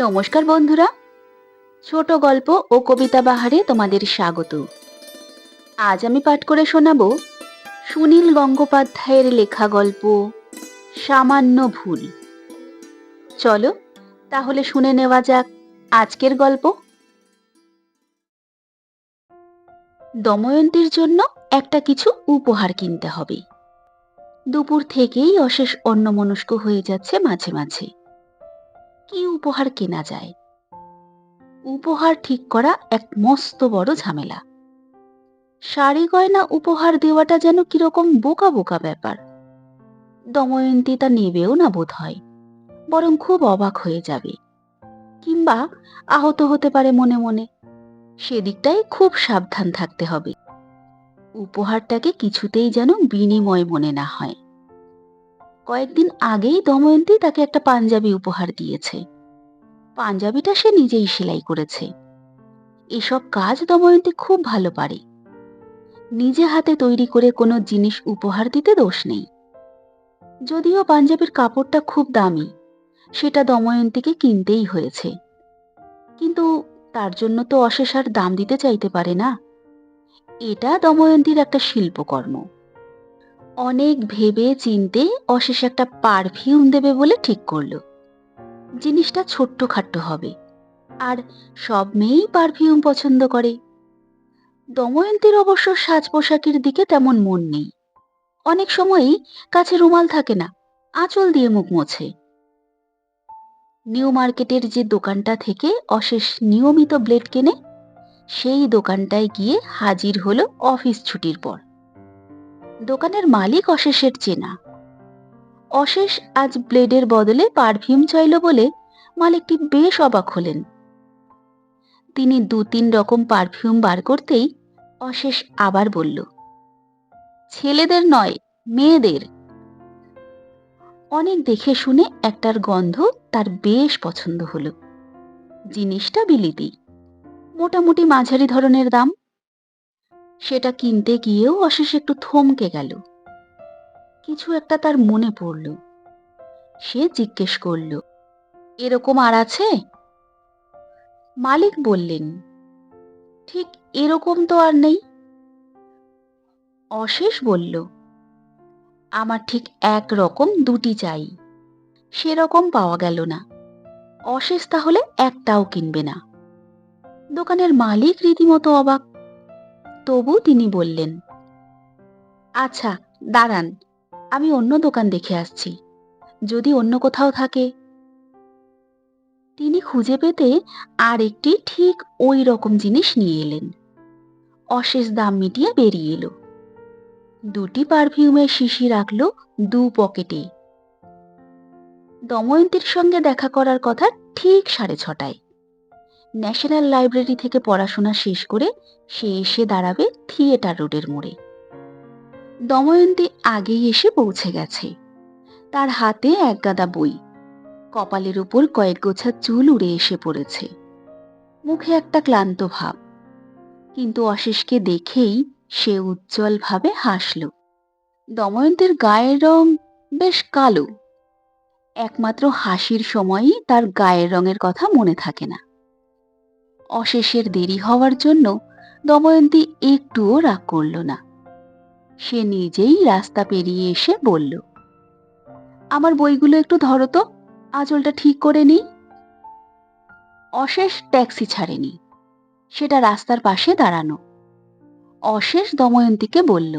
নমস্কার বন্ধুরা। ছোট গল্প ও কবিতা বাহারে তোমাদের স্বাগত। আজ আমি পাঠ করে শোনাব সুনীল গঙ্গোপাধ্যায়ের লেখা গল্প, সামান্য ভুল। চলো তাহলে শুনে নেওয়া যাক আজকের গল্প। দময়ন্তীর জন্য একটা কিছু উপহার কিনতে হবে। দুপুর থেকেই অশেষ অন্যমনস্ক হয়ে যাচ্ছে মাঝে মাঝে। কি উপহার কেনা যায়? উপহার ঠিক করা এক মস্ত বড় ঝামেলা। শাড়ি গয়না উপহার দেওয়াটা যেন কীরকম বোকা বোকা ব্যাপার। দময়ন্তী তা নেবেও না বোধ হয় বরং খুব অবাক হয়ে যাবে। কিংবা আহত হতে পারে মনে মনে। সেদিকটাই খুব সাবধান থাকতে হবে। উপহারটাকে কিছুতেই যেন বিনিময় মনে না হয়। কয়েকদিন আগেই দময়ন্তী তাকে একটা পাঞ্জাবি উপহার দিয়েছে। পাঞ্জাবিটা সে নিজেই সেলাই করেছে। এসব কাজ দময়ন্তী খুব ভালো পারে। নিজে হাতে তৈরি করে কোনো জিনিস উপহার দিতে দোষ নেই। যদিও পাঞ্জাবির কাপড়টা খুব দামি, সেটা দময়ন্তীকে কিনতেই হয়েছে। কিন্তু তার জন্য তো অশেষ আর দাম দিতে চাইতে পারে না। এটা দময়ন্তীর একটা শিল্পকর্ম। অনেক ভেবে চিনতে অশেষ একটা পারফিউম দেবে বলে ঠিক করল। জিনিসটা ছোট্ট খাট্ট হবে, আর সব মেয়েই পারফিউম পছন্দ করে। দময়ন্তীর অবশ্য সাজ পোশাকের দিকে তেমন মন নেই। অনেক সময়ই কাছে রুমাল থাকে না, আঁচল দিয়ে মুখ মোছে। নিউ মার্কেটের যে দোকানটা থেকে অশেষ নিয়মিত ব্লেড কেনে, সেই দোকানটায় গিয়ে হাজির হলো অফিস ছুটির পর। দোকানের মালিক অশেষের চেনা। অশেষ আজ ব্লেডের বদলে পারফিউম চাইল বলে মালিকটি বেশ অবাক হলেন। তিনি দু তিন রকম পারফিউম বার করতেই অশেষ আবার বলল, ছেলেদের নয়, মেয়েদের। অনেক দেখে শুনে একটার গন্ধ তার বেশ পছন্দ হলো। জিনিসটা বিলিতি মোটামুটি মাঝারি ধরনের দাম। সেটা কিনতে গিয়েও অশেষ একটু থমকে গেল। কিছু একটা তার মনে পড়ল। সে জিজ্ঞেস করল, এরকম আর আছে? মালিক বললেন, ঠিক এরকম তো আর নেই। অশেষ বলল, আমার ঠিক এক রকম দুটি চাই, সেরকম পাওয়া গেল না। অশেষ তাহলে একটাও কিনবে না। দোকানের মালিক রীতিমতো অবাক। তবু তিনি বললেন আচ্ছা দাঁড়ান, আমি অন্য দোকান দেখে আসছি। যদি অন্য কোথাও থাকে? তিনি খুঁজে পেতে আর একটি ঠিক ওই রকম জিনিস নিয়ে এলেন। অশেষ দাম মিটিয়ে বেরিয়ে এলো। দুটি পারফিউমের শিশি রাখল দু পকেটে। দময়ন্তীর সঙ্গে দেখা করার কথা ঠিক সাড়ে ছটায়। ন্যাশনাল লাইব্রেরি থেকে পড়াশোনা শেষ করে সে এসে দাঁড়াবে থিয়েটার রোডের মোড়ে। দময়ন্তী আগেই এসে পৌঁছে গেছে। তার হাতে এক গাদা বই। কপালের উপর কয়েক গোছা চুল উড়ে এসে পড়েছে। মুখে একটা ক্লান্ত ভাব। কিন্তু অশেষকে দেখেই সে উজ্জ্বলভাবে হাসল। দময়ন্তীর গায়ের রং বেশ কালো। একমাত্র হাসির সময়ই তার গায়ের রঙের কথা মনে থাকে না। অশেষের দেরি হওয়ার জন্য দময়ন্তী একটুও রাগ করল না। সে নিজেই রাস্তা পেরিয়ে এসে বলল, আমার বইগুলো একটু ধরো তো, আঁচলটা ঠিক করে নিই। অশেষ ট্যাক্সি ছাড়েনি, সেটা রাস্তার পাশে দাঁড়ানো। অশেষ দময়ন্তীকে বলল,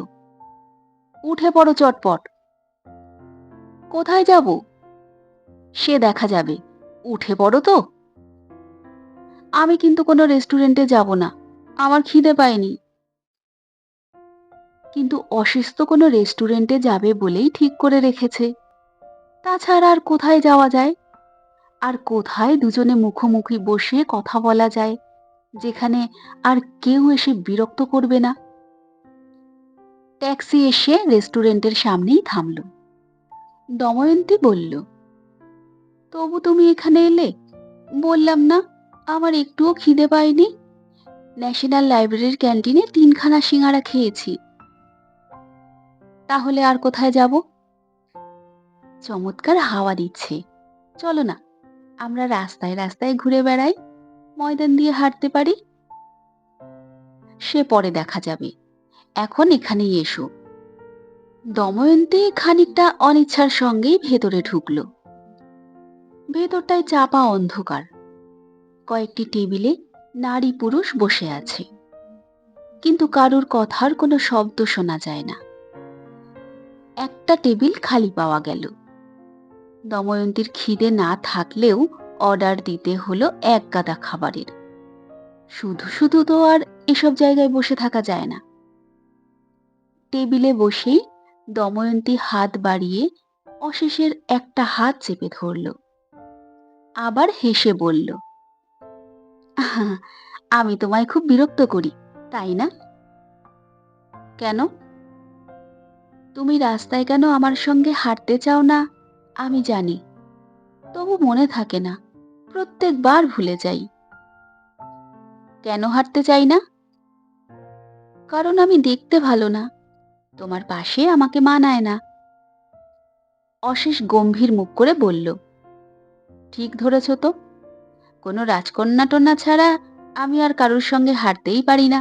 উঠে পড়ো চটপট। কোথায় যাব? সে দেখা যাবে। উঠে পড়ো তো? আমি কিন্তু কোনো রেস্টুরেন্টে যাব না। আমার খিদে পায়নি। কিন্তু অসুস্থ কোনো রেস্টুরেন্টে যাবে বলেই ঠিক করে রেখেছে। তাছাড়া আর কোথায় যাওয়া যায়? আর কোথায় দুজনে মুখোমুখি বসে কথা বলা যায়, যেখানে আর কেউ এসে বিরক্ত করবে না? ট্যাক্সি এসে রেস্টুরেন্টের সামনেই থামল। দময়ন্তী বলল, তবু তুমি এখানে এলে? বললাম না। আমার একটুও খিদে পায়নি ন্যাশনাল লাইব্রেরির ক্যান্টিনে তিনখানা সিঙ্গারা খেয়েছি। তাহলে আর কোথায় যাব? চমৎকার হাওয়া দিচ্ছে। চলো না, আমরা রাস্তায় রাস্তায় ঘুরে বেড়াই, ময়দান দিয়ে হাঁটতে পারি। সে পরে দেখা যাবে। এখন এখানেই এসো। দময়ন্তী খানিকটা অনিচ্ছার সঙ্গেই ভেতরে ঢুকল। ভেতরটায় চাপা অন্ধকার। কয়েকটি টেবিলে নারী পুরুষ বসে আছে। কিন্তু কারুর কথার কোনো শব্দ শোনা যায় না। একটা টেবিল খালি পাওয়া গেল। দময়ন্তীর খিদে না থাকলেও অর্ডার দিতে হলো এক গাদা খাবারের। শুধু শুধু তো আর এসব জায়গায় বসে থাকা যায় না। টেবিলে বসেই দময়ন্তী হাত বাড়িয়ে অশেষের একটা হাত চেপে ধরল। আবার হেসে বলল "আহা, আমি তোমায় খুব বিরক্ত করি, তাই না? কেন? তুমি রাস্তায় কেন আমার সঙ্গে হাঁটতে চাও না? আমি জানি, তবু মনে থাকে না, প্রত্যেকবার ভুলে যাই। কেন হাঁটতে চাই না? কারণ আমি দেখতে ভালো না, তোমার পাশে আমাকে মানায় না। অশেষ গম্ভীর মুখ করে বলল, ঠিক ধরেছ তো। কোনো রাজকন্যা টন্যা ছাড়া আমি আর কারোর সঙ্গে হাঁটতেই পারি না।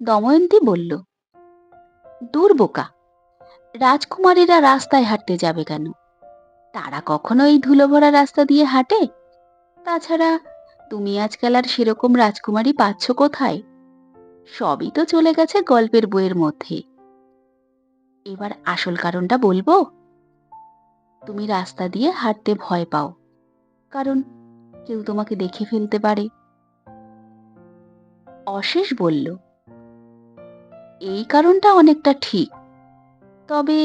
দময়ন্তী বলল, দূর বোকা, রাজকুমারীরা রাস্তায় হাঁটতে যাবে কেন? তারা কখনো এই ধুলো ভরা রাস্তা দিয়ে হাঁটে? তাছাড়া তুমি আজকাল আর সেরকম রাজকুমারী পাচ্ছ কোথায়? সবই তো চলে গেছে গল্পের বইয়ের মধ্যে। এবার আসল কারণটা বলব? তুমি রাস্তা দিয়ে হাঁটতে ভয় পাও, কারণ কেউ তোমাকে দেখে ফেলতে পারে। অশেষ বলল, এই কারণটা অনেকটা ঠিক। তবে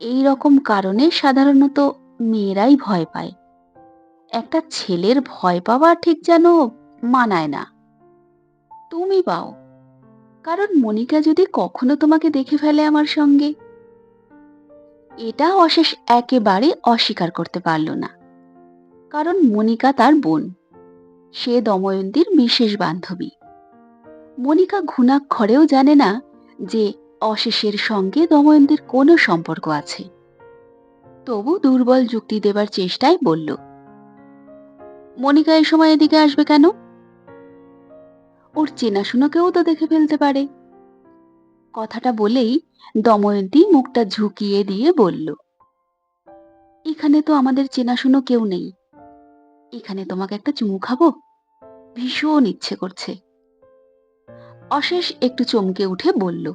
এই রকম কারণে সাধারণত মেয়েরাই ভয় পায়। একটা ছেলের ভয় পাওয়া ঠিক যেন মানায় না। তুমি পাও, কারণ মনিকা যদি কখনো তোমাকে দেখে ফেলে আমার সঙ্গে, এটা অশেষ একেবারে অস্বীকার করতে পারল না। কারণ মনিকা তার বোন। সে দময়ন্তীর বিশেষ বান্ধবী। মনিকা ঘুণাক্ষরেও জানে না যে অশেষের সঙ্গে দময়ন্তীর কোনো সম্পর্ক আছে। তবু দুর্বল যুক্তি দেবার চেষ্টায় বলল, মনিকা এই সময় এদিকে আসবে কেন? ওর চেনাশুনো কেউ তো দেখে ফেলতে পারে। কথাটা বলেই দময়ন্তী মুখটা ঝুঁকিয়ে দিয়ে বলল, এখানে তো আমাদের চেনাশুনো কেউ নেই। এখানে তোমাকে একটা চুমু খাব? ভীষণ ইচ্ছে করছে। অশেষ একটু চমকে উঠে বলল,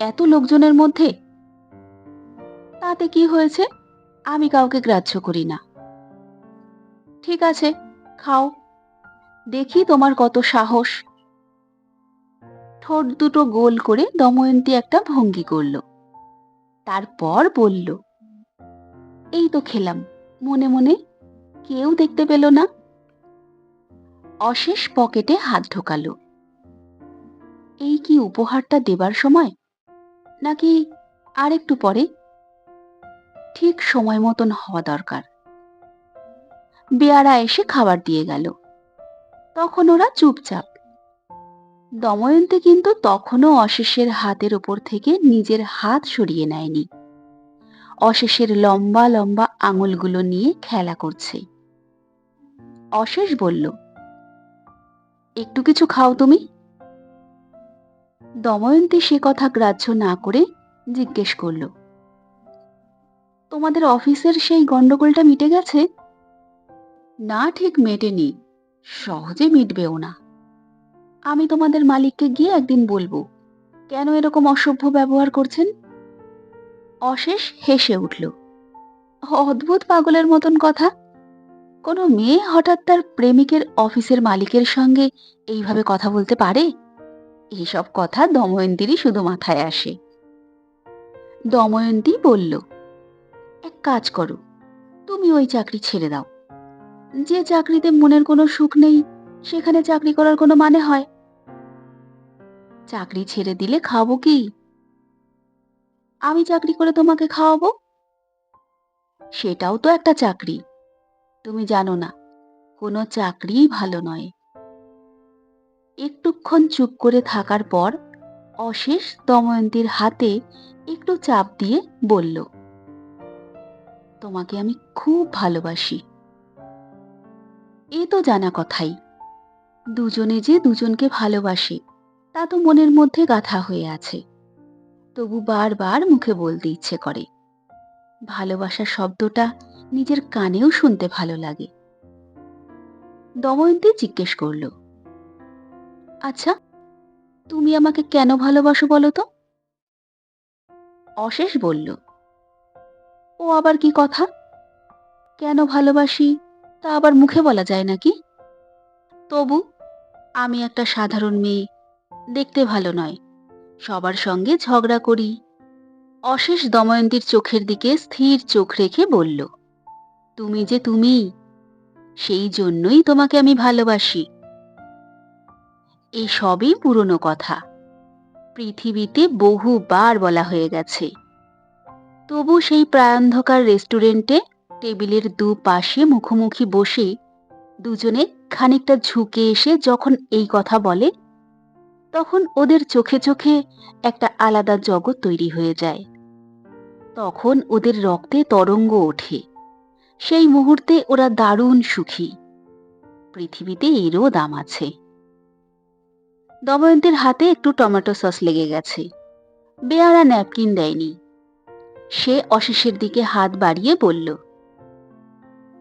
এত লোকজনের মধ্যে? তাতে কি হয়েছে? আমি কাউকে গ্রাহ্য করি না। ঠিক আছে, খাও। দেখি তোমার কত সাহস। ঠোঁট দুটো গোল করে দময়ন্তী একটা ভঙ্গি করল। তারপর বলল, এই তো খেলাম। মনে মনে কেউ দেখতে পেল না। অশেষ পকেটে হাত ঢোকালো। এই কি উপহারটা দেবার সময়? নাকি আর একটু পরে? ঠিক সময় মতন হওয়া দরকার। বেয়ারা এসে খাবার দিয়ে গেল। তখন ওরা চুপচাপ। দময়ন্তী কিন্তু তখনও অশেষের হাতের ওপর থেকে নিজের হাত সরিয়ে নেয়নি। অশেষের লম্বা লম্বা আঙুলগুলো নিয়ে খেলা করছে। অশেষ বলল, একটু কিছু খাও তুমি? দময়ন্তী সে কথা গ্রাহ্য না করে জিজ্ঞেস করল, তোমাদের অফিসের সেই গন্ডগোলটা মিটে গেছে? না, ঠিক মেটেনি, সহজে মিটবেও না। আমি তোমাদের মালিককে গিয়ে একদিন বলব, কেন এরকম অসভ্য ব্যবহার করছেন? অশেষ হেসে উঠল, অদ্ভুত পাগলের মতন কথা। কোনো মেয়ে হঠাৎ তার প্রেমিকের অফিসের মালিকের সঙ্গে এইভাবে কথা বলতে পারে? এইসব কথা দময়ন্তীরই শুধু মাথায় আসে। দময়ন্তী বলল, এক কাজ করো, তুমি ওই চাকরি ছেড়ে দাও। যে চাকরিতে মনের কোনো সুখ নেই, সেখানে চাকরি করার কোনো মানে হয়? চাকরি ছেড়ে দিলে খাব কি? আমি চাকরি করে তোমাকে খাওয়াবো? সেটাও তো একটা চাকরি। তুমি জানো না, কোনো চাকরিই ভালো নয়। একটুক্ষণ চুপ করে থাকার পর অশেষ দময়ন্তীর হাতে একটু চাপ দিয়ে বলল, তোমাকে আমি খুব ভালোবাসি। এ তো জানা কথাই। দুজনে যে দুজনকে ভালোবাসে, তা তো মনের মধ্যে গাথা হয়ে আছে। তবু বারবার মুখে বলতে ইচ্ছে করে। ভালোবাসা শব্দটা নিজের কানেও শুনতে ভালো লাগে। দময়ন্তী জিজ্ঞেস করল আচ্ছা তুমি আমাকে কেন ভালোবাসো বলো তো? অশেষ বলল, ও আবার কি কথা? কেন ভালোবাসি? তা আবার মুখে বলা যায় নাকি? তবু, আমি একটা সাধারণ মেয়ে, দেখতে ভালো নয়, সবার সঙ্গে ঝগড়া করি। অশেষ দময়ন্তীর চোখের দিকে স্থির চোখ রেখে বলল তুমি যে তুমি, সেই জন্যই তোমাকে আমি ভালোবাসি। এই সবই পুরনো কথা। পৃথিবীতে বহুবার বলা হয়ে গেছে। তবু সেই প্রায়ন্ধকার রেস্টুরেন্টে টেবিলের দু পাশে মুখোমুখি বসে দুজনে খানিকটা ঝুঁকে এসে যখন এই কথা বলে, তখন ওদের চোখে চোখে একটা আলাদা জগৎ তৈরি হয়ে যায়। তখন ওদের রক্তে তরঙ্গ ওঠে। সেই মুহূর্তে ওরা দারুণ সুখী। পৃথিবীতে এরও দাম আছে। দময়ন্তীর হাতে একটু টমেটো সস লেগে গেছে। বেয়ারা ন্যাপকিন দেয়নি। সে অশেষের দিকে হাত বাড়িয়ে বলল,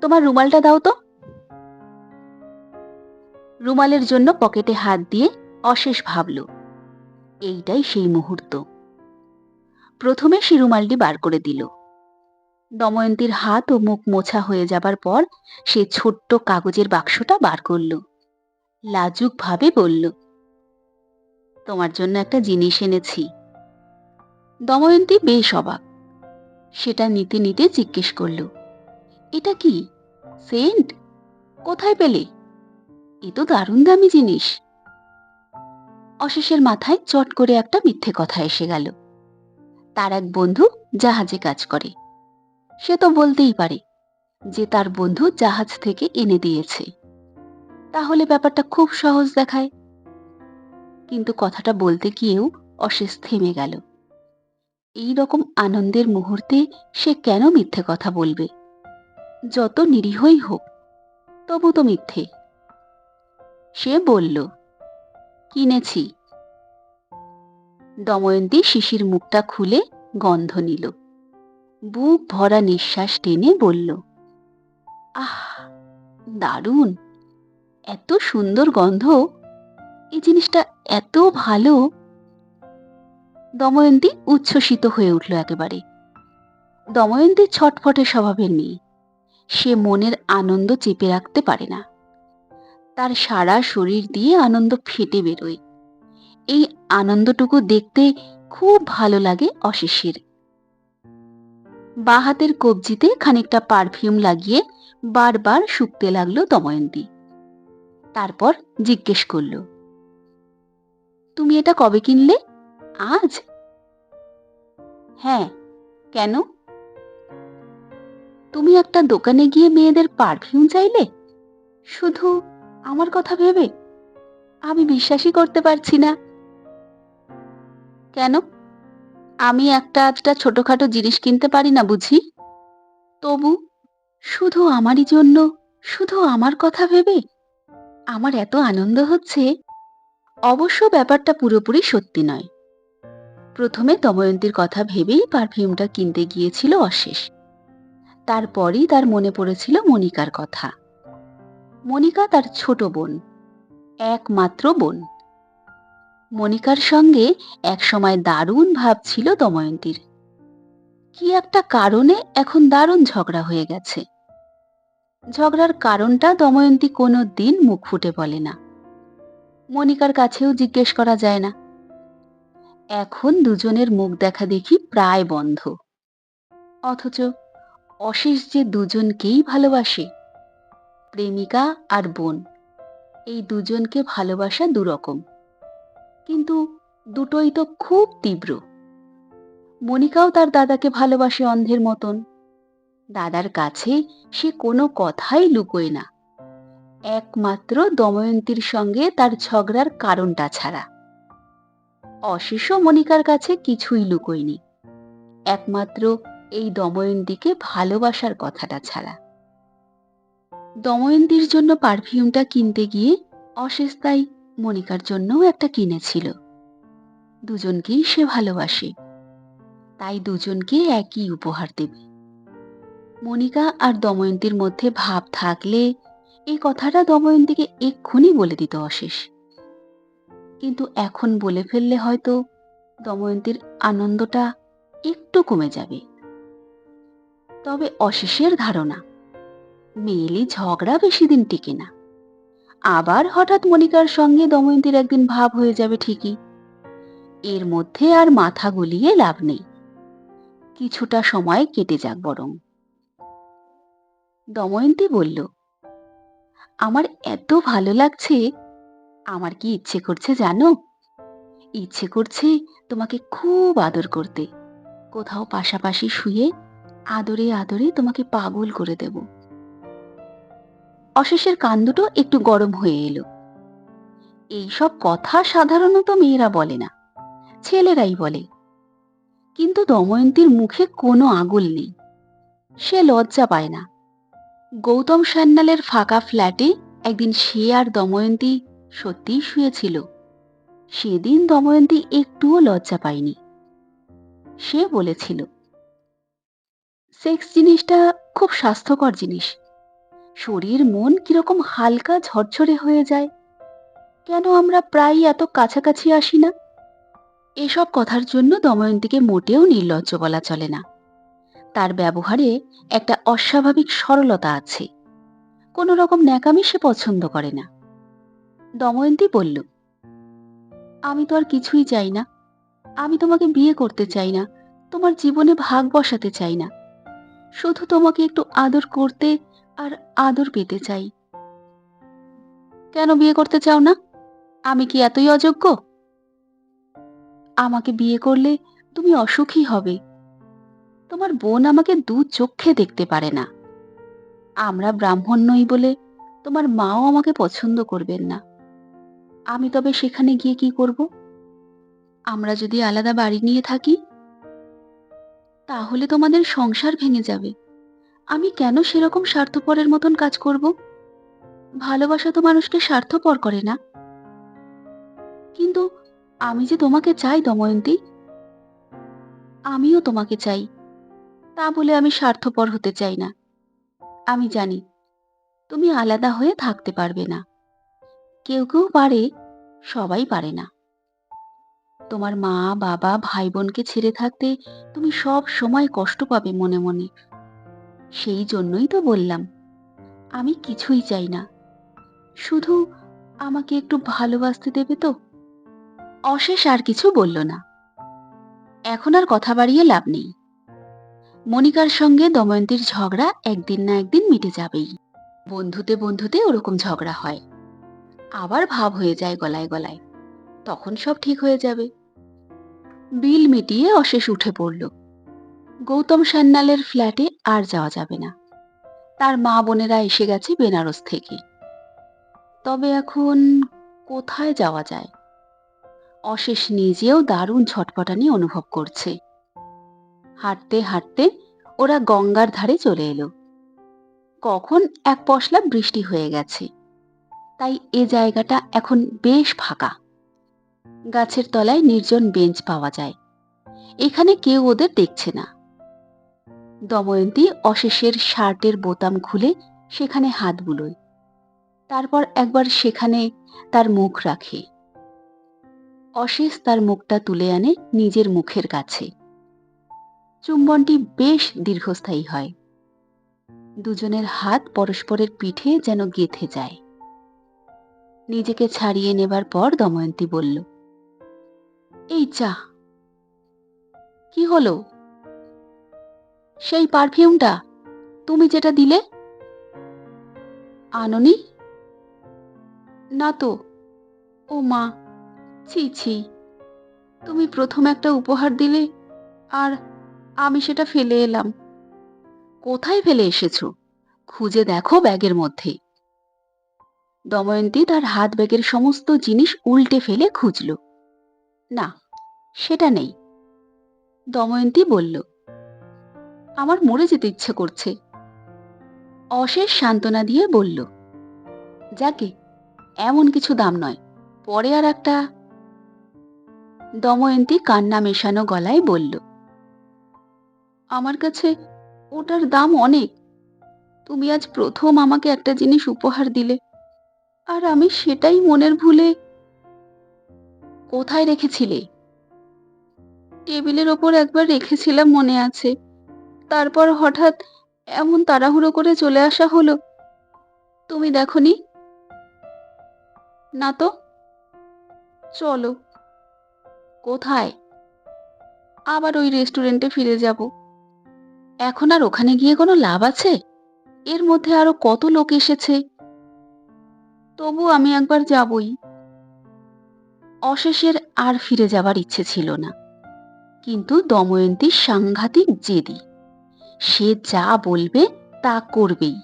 তোমার রুমালটা দাও তো। রুমালের জন্য পকেটে হাত দিয়ে অশেষ ভাবল, এইটাই সেই মুহূর্ত। প্রথমে সে রুমালটি বার করে দিল। দময়ন্তীর হাত ও মুখ মোছা হয়ে যাবার পর সে ছোট্ট কাগজের বাক্সটা বার করল। লাজুক ভাবে বলল, তোমার জন্য একটা জিনিস এনেছি। দময়ন্তী বেশ অবাক। সেটা নিতে নিতে জিজ্ঞেস করল, এটা কি? সেন্ট? কোথায় পেলে? এ তো দারুণ দামি জিনিস। অশেষের মাথায় চট করে একটা মিথ্যে কথা এসে গেল। তার এক বন্ধু জাহাজে কাজ করে। সে তো বলতেই পারে যে তার বন্ধু জাহাজ থেকে এনে দিয়েছে। তাহলে ব্যাপারটা খুব সহজ দেখায়। কিন্তু কথাটা বলতে গিয়েও অশেষ থেমে গেল। এই রকম আনন্দের মুহূর্তে সে কেন মিথ্যে কথা বলবে? যত নিরীহই হোক, তবু তো মিথ্যে। সে বলল, কিনেছি। দময়ন্তী শিশির মুখটা খুলে গন্ধ নিল। বুক ভরা নিঃশ্বাস টেনে বলল, আহ, দারুণ! এত সুন্দর গন্ধ! এই জিনিসটা এত ভালো! দময়ন্তী উচ্ছ্বসিত হয়ে উঠল একেবারে। দময়ন্তী ছটফটে স্বভাবের মেয়ে। সে মনের আনন্দ চেপে রাখতে পারে না। তার সারা শরীর দিয়ে আনন্দ ফেটে বেরোয়। এই আনন্দটুকু দেখতে খুব ভালো লাগে অশেষের। বা হাতের কবজিতে খানিকটা পারফিউম লাগিয়ে বারবার শুকতে লাগল দময়ন্তী তারপর জিজ্ঞেস করল, তুমি এটা কবে কিনলে? আজ? হ্যাঁ কেন? তুমি একটা দোকানে গিয়ে মেয়েদের পারফিউম চাইলে? শুধু আমার কথা ভেবে? আমি বিশ্বাসই করতে পারছি না। কেন? আমি একটা আধটা ছোটখাটো জিনিস কিনতে পারি না বুঝি? তবু, শুধু আমারই জন্য, শুধু আমার কথা ভেবে আমার এত আনন্দ হচ্ছে, অবশ্য ব্যাপারটা পুরোপুরি সত্যি নয়। প্রথমে দময়ন্তীর কথা ভেবেই পারফিউমটা কিনতে গিয়েছিল অশেষ। তারপরই তার মনে পড়েছিল মনিকার কথা। মনিকা তার ছোট বোন, একমাত্র বোন। মনিকার সঙ্গে একসময় দারুণ ভাব ছিল দময়ন্তীর। কি একটা কারণে এখন দারুণ ঝগড়া হয়ে গেছে। ঝগড়ার কারণটা দময়ন্তী কোনো দিন মুখ ফুটে বলে না। মনিকার কাছেও জিজ্ঞেস করা যায় না। এখন দুজনের মুখ দেখা দেখি প্রায় বন্ধ। অথচ অশেষ যে দুজনকেই ভালোবাসে, প্রেমিকা আর বোন, এই দুজনকে ভালোবাসা দুরকম। কিন্তু দুটোই তো খুব তীব্র। মনিকাও তার দাদাকে ভালোবাসে অন্ধের মতন। দাদার কাছে সে কোনো কথাই লুকোয় না। একমাত্র দময়ন্তীর সঙ্গে তার ঝগড়ার কারণটা ছাড়া। অশেষ মনিকার কাছে কিছুই লুকোয়নি। একমাত্র এই দময়ন্তীকে ভালোবাসার কথাটা ছাড়া। দময়ন্তীর জন্য পারফিউমটা কিনতে গিয়ে অশেষ তাই মনিকার জন্যও একটা কিনেছিল। দুজনকেই সে ভালোবাসে। তাই দুজনকে একই উপহার দেবে। মনিকা আর দময়ন্তীর মধ্যে ভাব থাকলে এই কথাটা দময়ন্তীকে এক্ষুনি বলে দিত অশেষ। কিন্তু এখন বলে ফেললে হয়তো দময়ন্তীর আনন্দটা একটু কমে যাবে। তবে অশেষের ধারণা, মেয়েলি ঝগড়া বেশি দিন টিকে না। আবার হঠাৎ মনিকার সঙ্গে দময়ন্তীর একদিন ভাব হয়ে যাবে ঠিকই। এর মধ্যে আর মাথা গলিয়ে লাভ নেই। কিছুটা সময় কেটে যাক বরং। দময়ন্তী বলল, আমার এত ভালো লাগছে। আমার কি ইচ্ছে করছে জানো? ইচ্ছে করছে তোমাকে খুব আদর করতে। কোথাও পাশাপাশি শুয়ে আদরে আদরে তোমাকে পাগল করে দেব। অশেষের কান দুটো একটু গরম হয়ে এলো। এইসব কথা সাধারণত মেয়েরা বলে না, ছেলেরাই বলে। কিন্তু দময়ন্তীর মুখে কোনো আগুল নেই। সে লজ্জা পায় না। গৌতম সান্যালের ফাঁকা ফ্ল্যাটে একদিন সে আর দময়ন্তী সত্যিই শুয়েছিল। সেদিন দময়ন্তী একটুও লজ্জা পায়নি। সে বলেছিল, সেক্স জিনিসটা খুব স্বাস্থ্যকর জিনিস। শরীর, মন কীরকম হালকা ঝরঝরে হয়ে যায়। কেন আমরা প্রায় এত কাছাকাছি আসি না? এসব কথার জন্য দময়ন্তীকে মোটেও নির্লজ্জ বলা চলে না। তার ব্যবহারে একটা অস্বাভাবিক সরলতা আছে। কোনো রকম ন্যাকামি সে পছন্দ করে না। দময়ন্তী বলল, আমি তো আর কিছুই চাই না। আমি তোমাকে বিয়ে করতে চাই না। তোমার জীবনে ভাগ বসাতে চাই না। শুধু তোমাকে একটু আদর করতে আর আদর পেতে চাই। কেন বিয়ে করতে চাও না? আমি কি এতই অযোগ্য? আমাকে বিয়ে করলে তুমি অসুখী হবে। তোমার বোন আমাকে দু চোখে দেখতে পারে না। আমরা ব্রাহ্মণ নই বলে তোমার মাও আমাকে পছন্দ করবেন না। আমি তবে সেখানে গিয়ে কি করব? আমরা যদি আলাদা বাড়ি নিয়ে থাকি, তাহলে তোমাদের সংসার ভেঙে যাবে। আমি কেন সেরকম স্বার্থপরের মতন কাজ করব? ভালোবাসা তো মানুষকে স্বার্থপর করে না। কিন্তু আমি যে তোমাকে চাই দময়ন্তী, আমিও তোমাকে চাই। তা বলে আমি স্বার্থপর হতে চাই না। আমি জানি, তুমি আলাদা হয়ে থাকতে পারবে না। কেউ কেউ পারে, সবাই পারে না। তোমার মা, বাবা ভাই বোনকে ছেড়ে থাকতে তুমি সব সময় কষ্ট পাবে মনে মনে। সেই জন্যই তো বললাম। আমি কিছুই চাই না। শুধু আমাকে একটু ভালোবাসতে দেবে তো। অশেষ আর কিছু বলল না। এখন আর কথা বাড়িয়ে লাভ নেই। মনিকার সঙ্গে দময়ন্তীর ঝগড়া একদিন না একদিন মিটে যাবেই। বন্ধুতে বন্ধুতে ওরকম ঝগড়া হয়। আবার ভাব হয়ে যায় গলায় গলায়। তখন সব ঠিক হয়ে যাবে। বিল মিটিয়ে অশেষ উঠে পড়ল। গৌতম সান্যালের ফ্ল্যাটে আর যাওয়া যাবে না। তার মা বোনেরা এসে গেছে বেনারস থেকে। তবে এখন কোথায় যাওয়া যায়? অশেষ নিজেও দারুণ ছটপটানি অনুভব করছে। হাঁটতে হাঁটতে ওরা গঙ্গার ধারে চলে এলো। কখন এক পশলা বৃষ্টি হয়ে গেছে। তাই এ জায়গাটা এখন বেশ ফাঁকা। গাছের তলায় নির্জন বেঞ্চ পাওয়া যায়। এখানে কেউ ওদের দেখছে না। দময়ন্তী অশেষের শার্টের বোতাম খুলে সেখানে হাত বুলোয়। তারপর একবার সেখানে তার মুখ রাখে। অশেষ তার মুখটা তুলে আনে নিজের মুখের কাছে। চুম্বনটি বেশ দীর্ঘস্থায়ী হয়। দুজনের হাত পরস্পরের পিঠে যেন গেথে যায়। নিজেকে ছাড়িয়ে নেবার পর দময়ন্তী বলল, এই চা কি হলো? সেই পারফিউমটা তুমি যেটা দিলে? আননি? না তো। ও মা, ছি ছি। তুমি প্রথম একটা উপহার দিলে আর আমি সেটা ফেলে এলাম। কোথায় ফেলে এসেছ? খুঁজে দেখো ব্যাগের মধ্যে। দময়ন্তী তার হাত ব্যাগের সমস্ত জিনিস উল্টে ফেলে খুঁজল। না, সেটা নেই। দময়ন্তী বলল আমার মরে যেতে ইচ্ছে করছে। অশেষ সান্ত্বনা দিয়ে বলল, যাকে, এমন কিছু দাম নয়। পরে আর একটা দময়ন্তী কান্না মেশানো গলায় বলল, আমার কাছে ওটার দাম অনেক। তুমি আজ প্রথম আমাকে একটা জিনিস উপহার দিলে, আর আমি সেটাই মনের ভুলে কোথায় রেখেছিলে? টেবিলের ওপর একবার রেখেছিলাম মনে আছে। তারপর হঠাৎ এমন তাড়াহুড়ো করে চলে আসা হলো। তুমি দেখনি? না তো। চলো। কোথায়? আবার ওই রেস্টুরেন্টে ফিরে যাব। এখন আর ওখানে গিয়ে কোনো লাভ আছে? এর মধ্যে আরও কত লোক এসেছে? তবু আমি একবার যাবই। অশেষের আর ফিরে যাবার ইচ্ছে ছিল না। কিন্তু দময়ন্তী সাংঘাতিক জেদি। সে যা বলবে তা করবেই।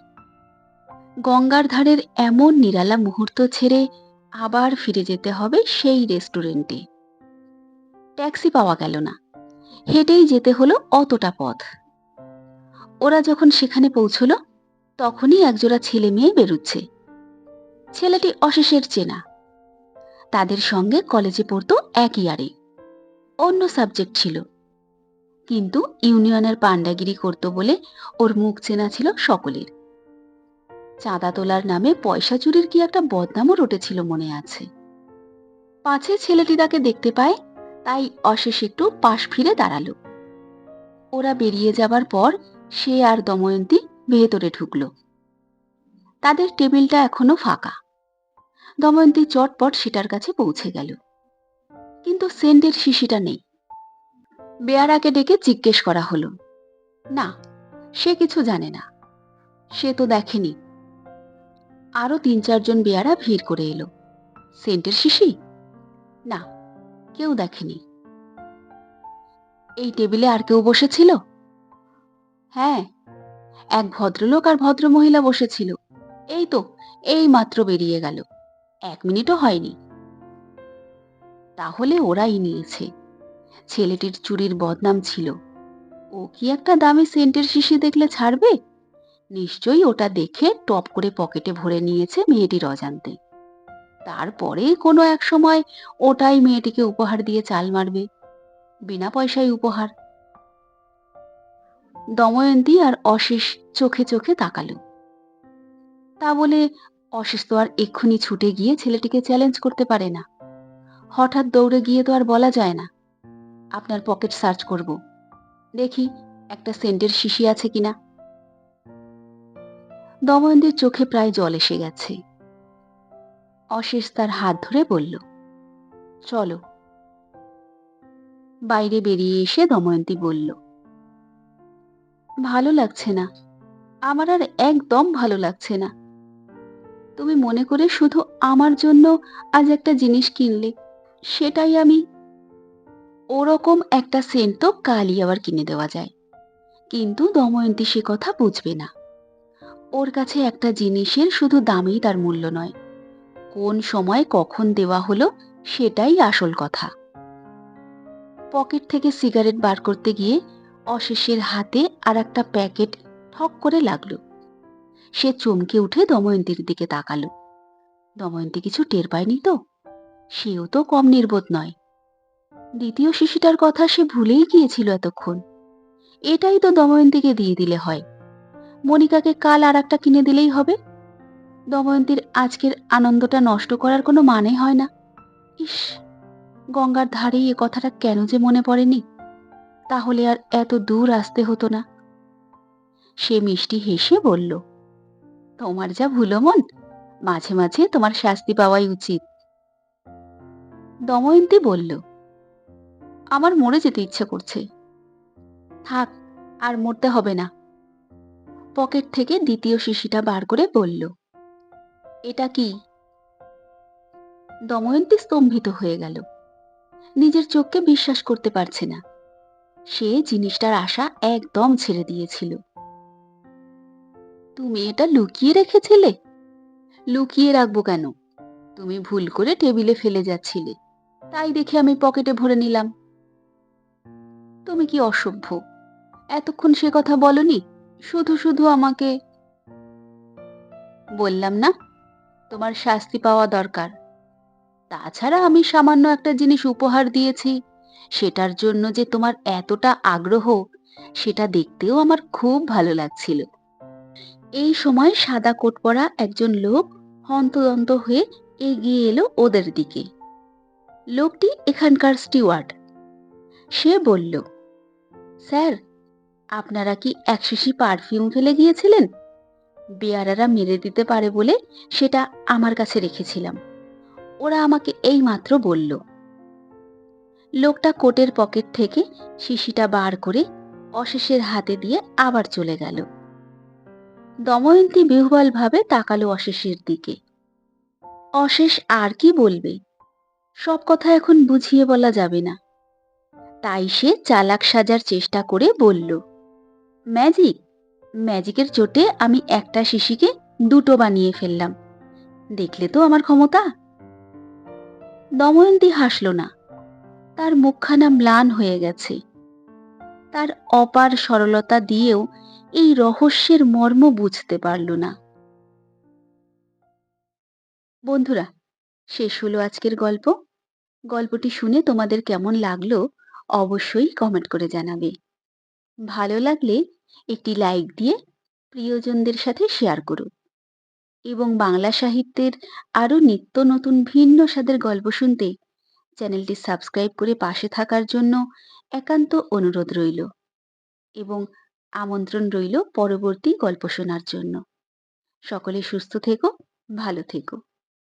গঙ্গার ধারের এমন নিরালা মুহূর্ত ছেড়ে আবার ফিরে যেতে হবে সেই রেস্টুরেন্টে। ট্যাক্সি পাওয়া গেল না। হেঁটেই যেতে হলো অতটা পথ। ওরা যখন সেখানে পৌঁছল, তখনই একজোড়া ছেলে মেয়ে বেরুচ্ছে। ছেলেটি অশেষের চেনা। তাদের সঙ্গে কলেজে পড়তো এক ইয়ারে অন্য সাবজেক্ট ছিল। কিন্তু ইউনিয়নের পান্ডাগিরি করত বলে ওর মুখ চেনা ছিল সকলের। চাঁদা তোলার নামে পয়সা চুরির কি একটা বদনামও রটেছিল মনে আছে। পাছে ছেলেটি তাকে দেখতে পায়, তাই অশেষ একটু পাশ ফিরে দাঁড়াল। ওরা বেরিয়ে যাবার পর সে আর দময়ন্তী ভেতরে ঢুকল। তাদের টেবিলটা এখনও ফাঁকা। দময়ন্তী চটপট সেটার কাছে পৌঁছে গেল। কিন্তু সেন্টের শিশিটা নেই। বেয়ারাকে ডেকে জিজ্ঞেস করা হলো। না, সে কিছু জানে না। সে তো দেখেনি। আরও তিন চারজন বেয়ারা ভিড় করে এলো। সেন্টের শিশি? না, কেউ দেখেনি। এই টেবিলে আর কেউ বসেছিল? হ্যাঁ এক ভদ্রলোক আর ভদ্রমহিলা বসেছিল। এই তো, এই মাত্র বেরিয়ে গেল। এক মিনিটও হয়নি। তাহলে ওরাই নিয়েছে। ছেলেটির চুরির বদনাম ছিল। ও কি একটা দামি সেন্টের শিশি দেখলে ছাড়বে? নিশ্চয়ই ওটা দেখে টপ করে পকেটে ভরে নিয়েছে মেয়েটির অজান্তে তারপরে কোনো এক সময় ওটাই মেয়েটিকে উপহার দিয়ে চাল মারবে। বিনা পয়সায় উপহার। দময়ন্তী আর অশেষ চোখে চোখে তাকালো। তা বলে অশেষ তো আর এক্ষুনি ছুটে গিয়ে ছেলেটিকে চ্যালেঞ্জ করতে পারে না। হঠাৎ দৌড়ে গিয়ে তো আর বলা যায় না। আপনার পকেট সার্চ করব। দেখি একটা সেন্টের শিশি আছে কিনা। দময়ন্তীর চোখে প্রায় জল এসে গেছে। অশেষ তার হাত ধরে বলল, চলো। বাইরে বেরিয়ে এসে দময়ন্তী বলল, ভালো লাগছে না। আমার আর একদম ভালো লাগছে না। তুমি মনে করে শুধু আমার জন্য আজ একটা জিনিস কিনলে, সেটাই আমি ওরকম একটা সেন্ট তো কালই আবার কিনে দেওয়া যায়। কিন্তু দময়ন্তী সে কথা বুঝবে না। ওর কাছে একটা জিনিসের শুধু দামেই তার মূল্য নয়। কোন সময় কখন দেওয়া হলো সেটাই আসল কথা। পকেট থেকে সিগারেট বার করতে গিয়ে অশেষের হাতে আর একটা প্যাকেট ঠক করে লাগল। সে চমকে উঠে দময়ন্তীর দিকে তাকালো। দময়ন্তী কিছু টের পায়নি তো? সেও তো কম নির্বোধ নয়। দ্বিতীয় শিশিটার কথা সে ভুলেই গিয়েছিল এতক্ষণ। এটাই তো দময়ন্তীকে দিয়ে দিলে হয়। মনিকাকে কাল আর একটা কিনে দিলেই হবে। দময়ন্তীর আজকের আনন্দটা নষ্ট করার কোনো মানে হয় না। ইস, গঙ্গার ধারেই এ কথাটা কেন যে মনে পড়েনি? তাহলে আর এত দূর আসতে হতো না। সে মিষ্টি হেসে বলল, তোমার যা ভুলো মন, মাঝে মাঝে তোমার শাস্তি পাওয়াই উচিত। দময়ন্তী বলল আমার মরে যেতে ইচ্ছে করছে। থাক, আর মরতে হবে না। পকেট থেকে দ্বিতীয় শিশিটা বার করে বলল, এটা কি? দময়ন্তী স্তম্ভিত হয়ে গেল। নিজের চোখকে বিশ্বাস করতে পারছে না। সে জিনিসটার আশা একদম ছেড়ে দিয়েছিল। তুমি এটা লুকিয়ে রেখেছিলে? লুকিয়ে রাখব কেন? তুমি ভুল করে টেবিলে ফেলে যাচ্ছিলে। তাই দেখে আমি পকেটে ভরে নিলাম। তুমি কি অসভ্য? এতক্ষণ সে কথা বলনি, শুধু শুধু আমাকে বললাম না, তোমার শাস্তি পাওয়া দরকার। তাছাড়া আমি সামান্য একটা জিনিস উপহার দিয়েছি, সেটার জন্য যে তোমার এতটা আগ্রহ, সেটা দেখতেও আমার খুব ভালো লাগছিল। এই সময় সাদা কোট পরা একজন লোক হন্তদন্ত হয়ে এগিয়ে এলো ওদের দিকে। লোকটি এখানকার স্টিওয়ার্ড। সে বলল স্যার, আপনারা কি এক শিশি পারফিউম ফেলে গিয়েছিলেন? বেয়ারারা মেরে দিতে পারে বলে সেটা আমার কাছে রেখেছিলাম। ওরা আমাকে এই মাত্র বলল। লোকটা কোটের পকেট থেকে শিশিটা বার করে অশেষের হাতে দিয়ে আবার চলে গেল। দময়ন্তী বিহ্বল ভাবে তাকালো অশেষের দিকে। অশেষ আর কি বলবে? সব কথা এখন বুঝিয়ে বলা যাবে না। তাই সে চালাক সাজার চেষ্টা করে বলল, ম্যাজিক, ম্যাজিকের চোটে আমি একটা শিশিকে দুটো বানিয়ে ফেললাম। দেখলে তো আমার ক্ষমতা? দময়ন্তী হাসল না। তার মুখখানা ম্লান হয়ে গেছে। তার অপার সরলতা দিয়েও এই রহস্যের মর্ম বুঝতে পারল না। বন্ধুরা, শেষ হলো আজকের গল্প। গল্পটি শুনে তোমাদের কেমন লাগল অবশ্যই কমেন্ট করে জানাবে। ভালো লাগলে একটি লাইক দিয়ে প্রিয়জনদের সাথে শেয়ার করো এবং বাংলা সাহিত্যের আরও নিত্য নতুন ভিন্ন স্বাদের গল্প শুনতে চ্যানেলটি সাবস্ক্রাইব করে পাশে থাকার জন্য একান্ত অনুরোধ রইল এবং আমন্ত্রণ রইল পরবর্তী গল্প শোনার জন্য। সকলে সুস্থ থেকো, ভালো থেকো।